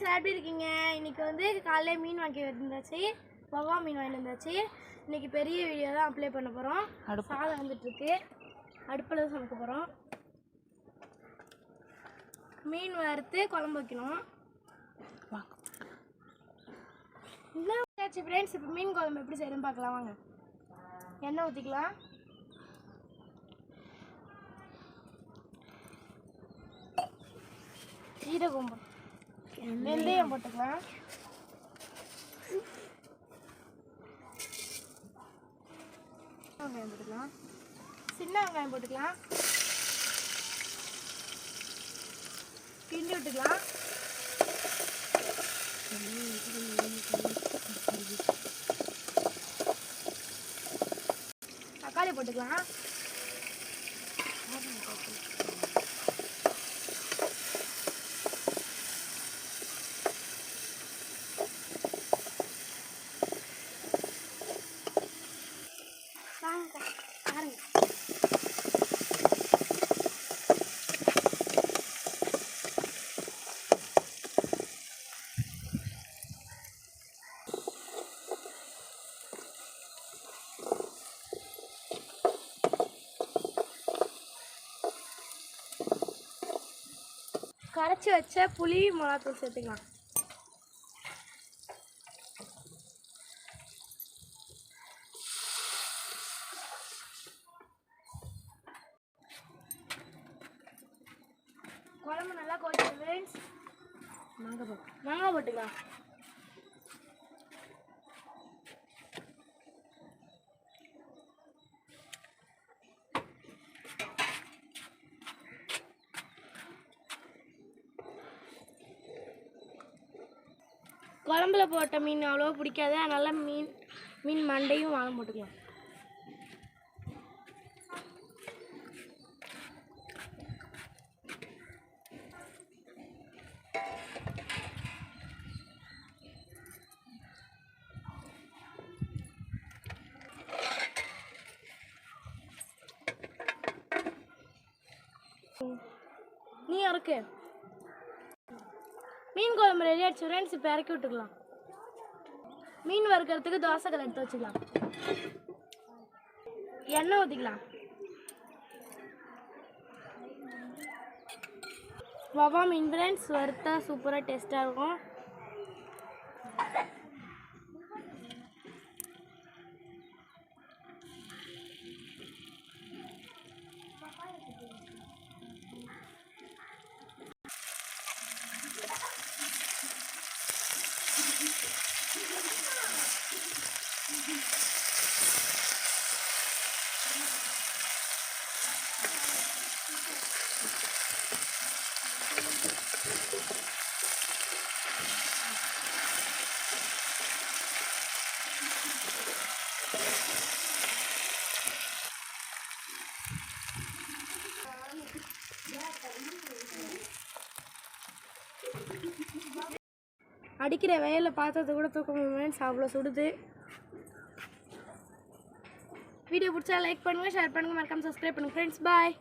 Friends எப்படி இருக்கீங்க? இன்னைக்கு வந்து காலையில மீன் வாங்கி வந்தாச்சு வவா மீன் வாங்கிட்டு வந்தாச்சு இன்னைக்கு பெரிய வீடியோ தான் அப்ளை பண்ண போகிறோம். சாதம் வந்துட்டு இருக்கு அடுப்பில் தான் சமைக்க போகிறோம் மீன் வறுத்து குழம்பு வைக்கணும். வாங்க. என்ன ஃப்ரெண்ட்ஸ் இப்போ மீன் குழம்பு எப்படி செய்யணும்னு பார்க்கலாம். வாங்க. எண்ணெய் ஊற்றிக்கலாம் ஜீரகம் போட்டு- வெந்தயம் போட்டுக்கலாம். வெங்காயம் போட்டுக்கலாம். சின்ன வெங்காயம் போட்டுக்கலாம். கிண்டி விட்டுக்கலாம். தக்காளி போட்டுக்கலாம் வாங்க பாருங்க கரைச்சி வச்ச புளி மிளகாத்தூள் சேர்த்துக்கலாம். குழம்பு நல்லா ஃப்ரெண்ட்ஸ் மாங்காய் போட்டு. மாங்காய் போட்டுக்கலாம். குழம்புல போட்ட மீன் அவ்வளோவா பிடிக்காது. அதனால் மீன் மீன் மண்டையும் வாங்க போட்டுக்கலாம் நீ இறக்கு மீன் குழம்பு ரெடி ஆயிடுச்சு. ஃப்ரெண்ட்ஸ் இப்போ இறக்கி விட்டுக்கலாம். மீன் வறுக்கிறதுக்கு தோசை எடுத்து வச்சுக்கலாம். எண்ணெய் ஊற்றிக்கலாம் வவா மீன் ஃப்ரெண்ட்ஸ் வறுத்தா சூப்பராக டேஸ்ட்டாக இருக்கும். Thank you. அடிக்கிற வயலில் பார்த்தது கூட தூக்கம் முடியும் அவ்வளோ சுடுது. வீடியோ பிடிச்சா லைக் பண்ணுங்கள் ஷேர் பண்ணுங்கள் மறக்காமல் சப்ஸ்கிரைப் பண்ணுங்கள் ஃப்ரெண்ட்ஸ் பாய்